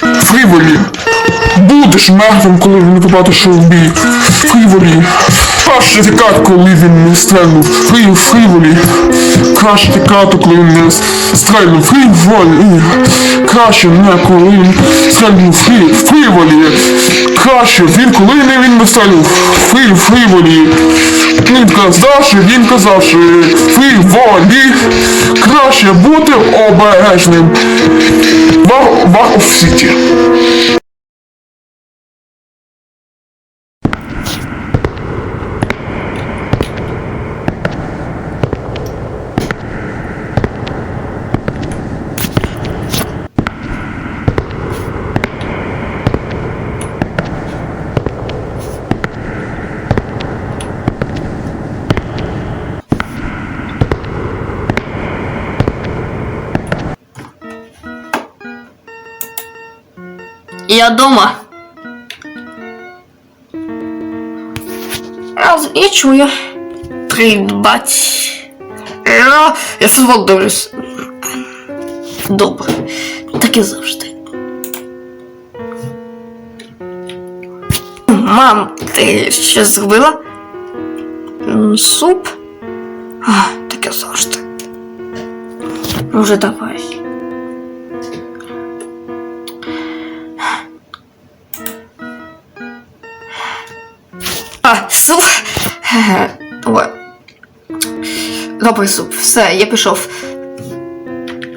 Фріволі. Будеш мертвим, коли він побачиш, в бій. Фріволі. Краще тікати, коли він не стрельнув. Фрі, фріволі. Краще тікати, коли він не стрельнув. Фріволі. Краще не коли він стрельнув. Фрі, фріволі. Краще він, коли не він не стрельнув. Фрі, фріволі. Він казав, що він казав, що. Краще бути обережним. Вар, вар в сіті. Я дома. Раз і чую. Придбать. Я, я футбол дивлюсь. Добре. Так і завжди. Мам, ти що зробила? М, Суп? А, так і завжди. Може, давай. Суп. Ой. Добрий суп. Все, я пішов.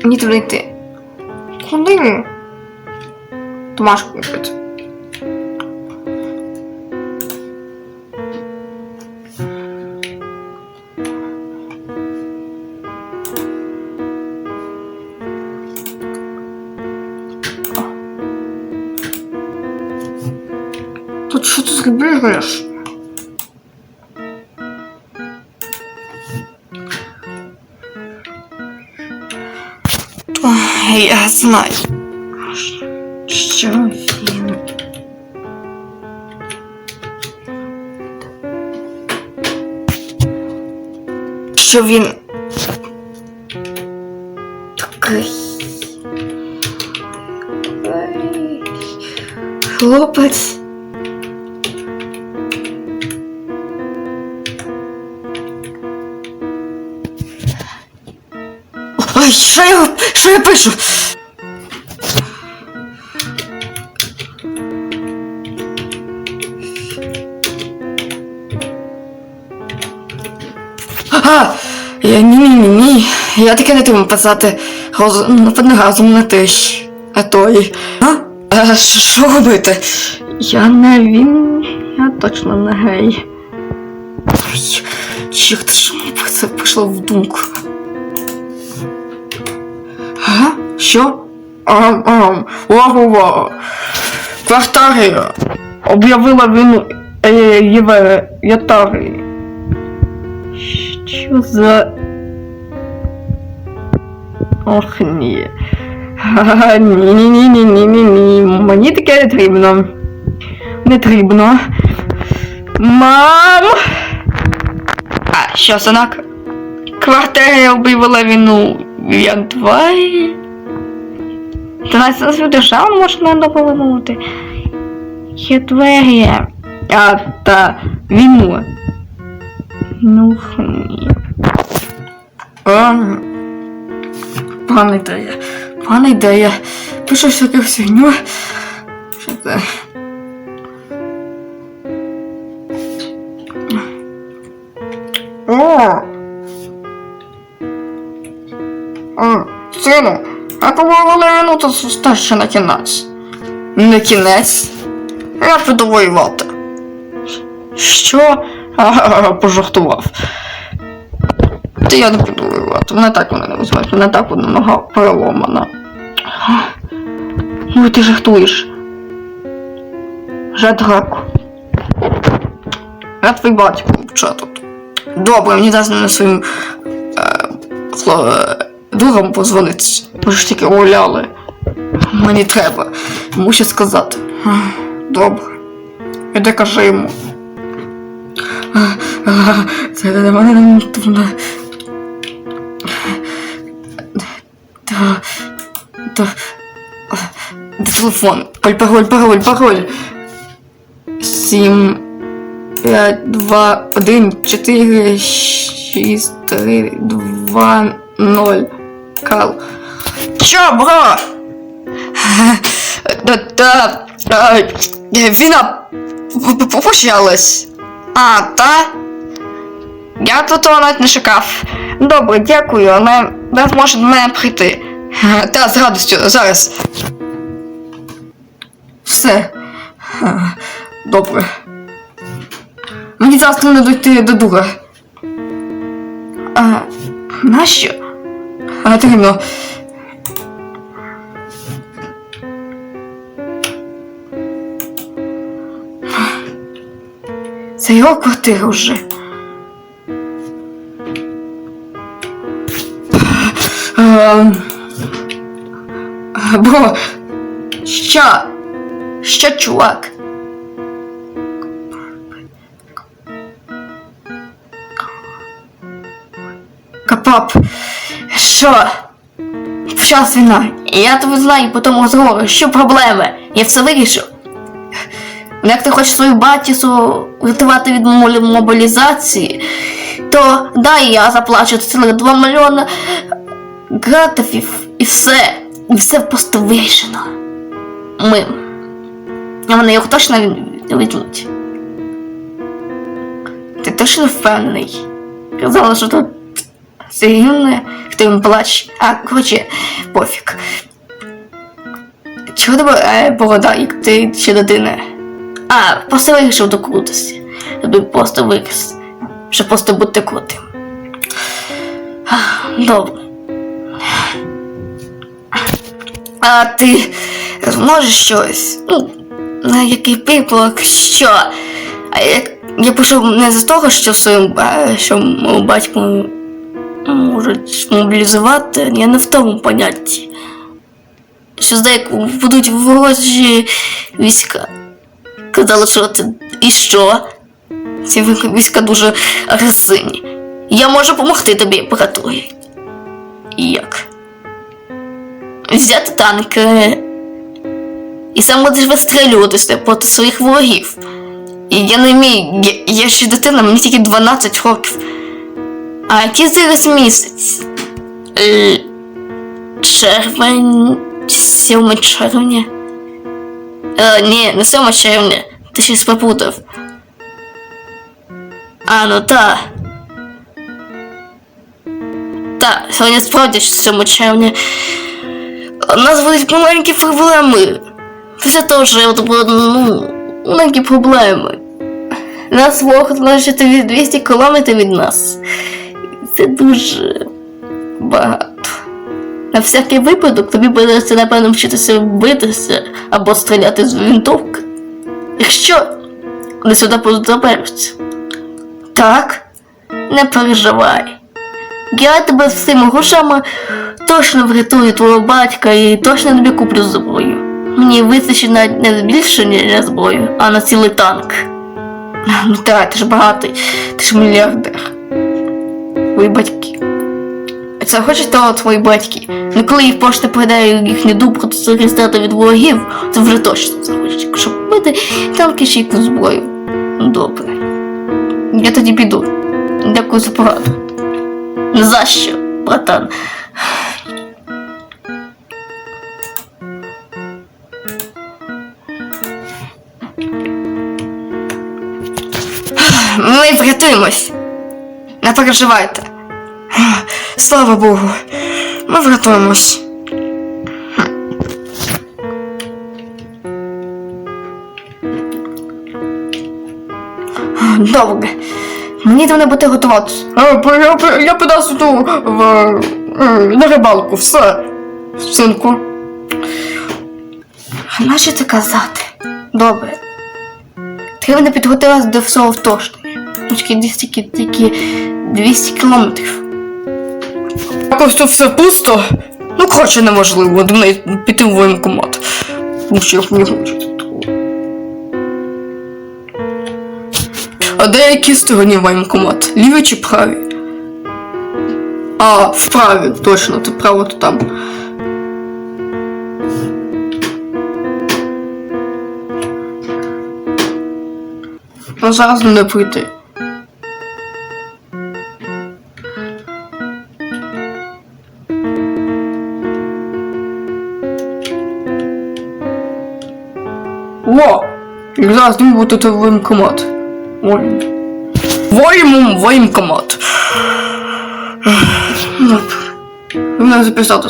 Мені треба йти. Куди? Томашку купити. Тут що ти бігаєш? Я знаю. Що він. Що він. Такий. Хлопець. Що я, що я пишу? Ага, я, ні, ні, ні, ні. Я таке не думаю писати. Роз, напевно, разом не ти. А той. А? А що- робити? Я не він. Я точно не гей. Як ти що мені про це прийшло в думку? Що? Ам, ам, увага. Квартарія об'явила війну е, Єве Ятарі. Що за... Ох, ні. Ха-ха, ні, ні, ні, ні, ні, ні, ні. Мені таке не потрібно. Не потрібно. Мам! А, що, синок? Квартиря об'явила війну. Я тварі. Та свою державу можна доповнути. Хетвегія. А, та війну. Ну, ні. А, пана ідея. Пана ідея. Пишу всяку фігню. Що це? Це ще на кінець. Не кінець? Я піду воювати. Що? Ага, пожартував. Та я не піду воювати. Мене так вони не візьмуть, мене так одна нога переломана. Ну ти жартуєш. Жадраку. Я твій батько, тут? Добре, мені дасть на своїм е, хло, е, другом позвонити. Ви ж тільки гуляли. Мені треба. Мушу сказати. Добре. Іди кажи йому. Це для мене не трудно. Та, та, телефон? Пароль, пароль, пароль. Сім, п'ять, два, один, чотири, шість, три, два, ноль. Кал. Чо, бро? Та, війна почалась. А, та? Я тут навіть не чекав. Добре, дякую, але ви зможете до мене прийти. Та, з радістю, зараз. Все. Добре. Мені завтра не дойти до дура. А, нащо? А, дивно. Це його квартира вже. Бро, що? Що, чувак? Капап, що? Почалась війна. Я тебе знаю по тому розговору, що проблеми? Я все вирішив. Ну, Як ти хочеш свою батісу рятувати від мобілізації, то дай я заплачу цілих 2 мільйони гратифів і все. І все просто вирішено. Ми. А вони його точно візьмуть. Ти точно впевнений? Казала, що тут серйозне, хто він плач. А, коротше, пофіг. Чого тебе е, борода, як ти ще дитина? А, просто вирішив до. Тобі просто виріс. Щоб просто бути крутим. Добре. А ти зможеш щось? Ну, який приклад, що? А як я пішов не з того, що своїм що мого батьку можуть мобілізувати, я не в тому понятті. Що здається, будуть ворожі війська. Казали, що це і що? Ці війська дуже агресивні. Я можу допомогти тобі, братує. Як? Взяти танки. І сам будеш вистрілюватися проти своїх ворогів. Я не вмію, я, я ще дитина, мені тільки 12 років. А який зараз місяць? Е, червень, 7 червня. Е, ні, не 7 червня. Ти щось попутав. А, ну та. Та, сьогодні справді 7 червня. У нас будуть маленькі проблеми. Після того, що от було, ну, маленькі проблеми. Нас ворог лежить від 200 кілометрів від нас. Це дуже багато. На всякий випадок тобі придеться, напевно, вчитися битися або стріляти з винтовки. Якщо вони сюди заберуться. Так, не переживай. Я тебе з цими грошами точно врятую твого батька і точно тобі куплю зброю. Мені вистачить навіть не збільшення на зброю, а на цілий танк. Ну так, ти ж багатий, ти ж мільярдер. Твої батьки. Це хочеш того твої батьки? Ну коли їх пошта передає їхню дубру то захистити від ворогів, це вже точно захочуть. Щоб купити танки чи якусь зброю. Ну добре. Я тоді піду. Дякую за пораду. За що, братан. Ми врятуємось. Не переживайте. Слава Богу. Ми врятуємось. Добре. Мені треба бути готуватися. Я, я піду сюди в, е, на рибалку, все. Синку. А нащо це казати? Добре. Треба не підготуватися до всього тільки, тільки 200 кілометрів. Якось все пусто. Ну, коротше, неможливо до неї піти в воєнкомат. Тому що я не хочу. А де які стороні воєнкомат? Ліві чи праві? А, вправі, точно, ти право то там. Ну зараз не прийти. Зараз не буде тут воєнкомат. Воєм, воєнкомат. Добре. Ви мене записати.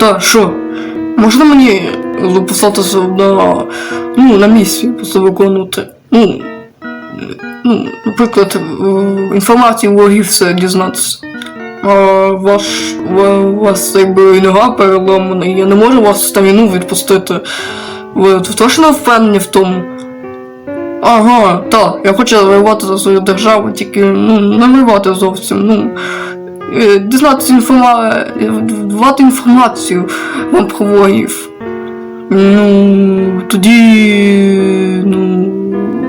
Да, що? Можна мені записатися на, ну, на місію просто виконувати? Ну, ну, наприклад, е, інформацію ворогів все дізнатися. А ваш, вас якби нога переламана, і я не можу вас стаміну відпустити. Ви точно впевнені в тому? Ага, так, я хочу воювати за свою державу, тільки ну, не воювати зовсім. Ну, е, дізнатися інформа... інформацію вам про ворогів. Ну, тоді. Ну.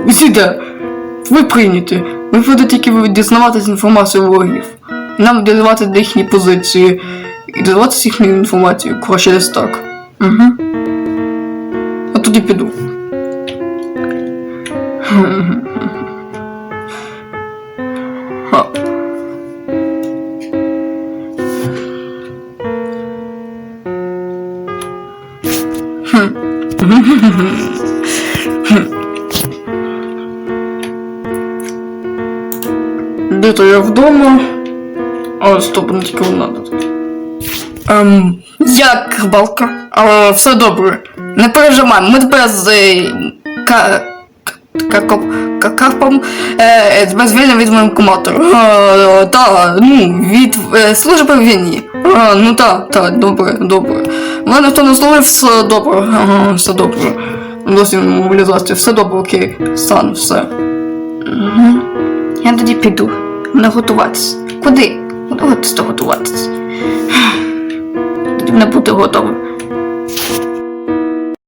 Сіде! Ви прийняті. Ви будете тільки дізнаватися інформацію ворогів. Нам дізнавати їхні позиції. І дізнаватися їхню інформацію. Коротше, десь так. Угу. А тоді піду. Де-то я вдома. А, стоп, не тільки вона тут. Ем, як рибалка? Але все добре. Не пережимай, ми тебе з е, ка, каркоп, ка- карпом е, без вільно від воєнкомату. Е, та, ну, від е, служби в війні. Ну так, так, добре, добре. Мене хто не зловив, все добре. Все добре. Досі мобілізація, все добре, окей. Сан, все. Я тоді піду. Не готуватися. Куди? Готуватися? не бути готовим.